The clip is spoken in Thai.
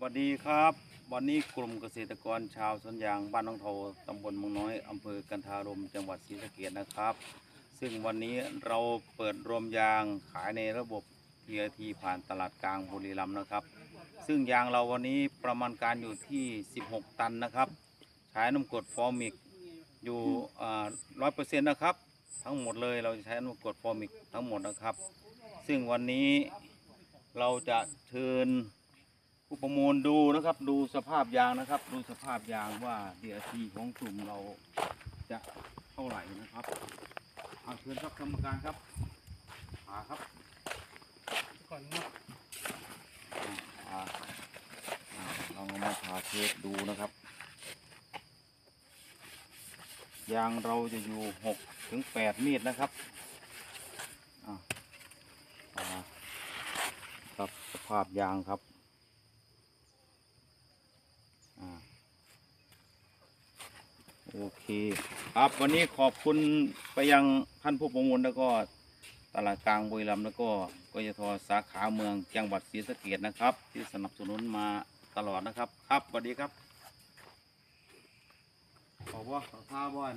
สวัสดีครับ วันนี้กลุ่มเกษตรกรชาวสวนยางบ้านน้องโทตำบลมืองน้อยอำเภอกันทารมจังหวัดศรีสะเกษนะครับ ซึ่งวันนี้เราเปิดรวมยางขายในระบบ TRT ผ่านตลาดกลางบุรีรัมย์นะครับ ซึ่งยางเราวันนี้ประมาณการอยู่ที่ 16 ตันนะครับ ใช้น้ำกรดฟอร์มิกอยู่ร้อยเปอร์เซ็นต์นะครับ ทั้งหมดเลยเราจะใช้น้ำกรดฟอร์มิกทั้งหมดนะครับ ซึ่งวันนี้เราจะเชิญ ผู้ประมูลดูนะครับ ดูสภาพยางนะครับ ดูสภาพยางว่าเดียทีของกลุ่มเราจะเท่าไหร่นะครับเอาเชิญครับกรรมการครับหาครับก่อนนะอ่าอ่าเรามาผ่าเทสดูนะครับยางเราจะอยู่หกถึงแปดเมตรนะครับอ่าอ่าครับสภาพยางครับอ่า โอเค ครับวันนี้ขอบคุณไปยังท่านผู้ประมูลแล้วก็ตลาดกลางบุรีรัมย์แล้วก็กยทสาขาเมืองจังหวัดศรีสะเกษนะครับ ที่สนับสนุนมาตลอดนะครับ ครับสวัสดีครับขอบว่าขอท้าบ่อน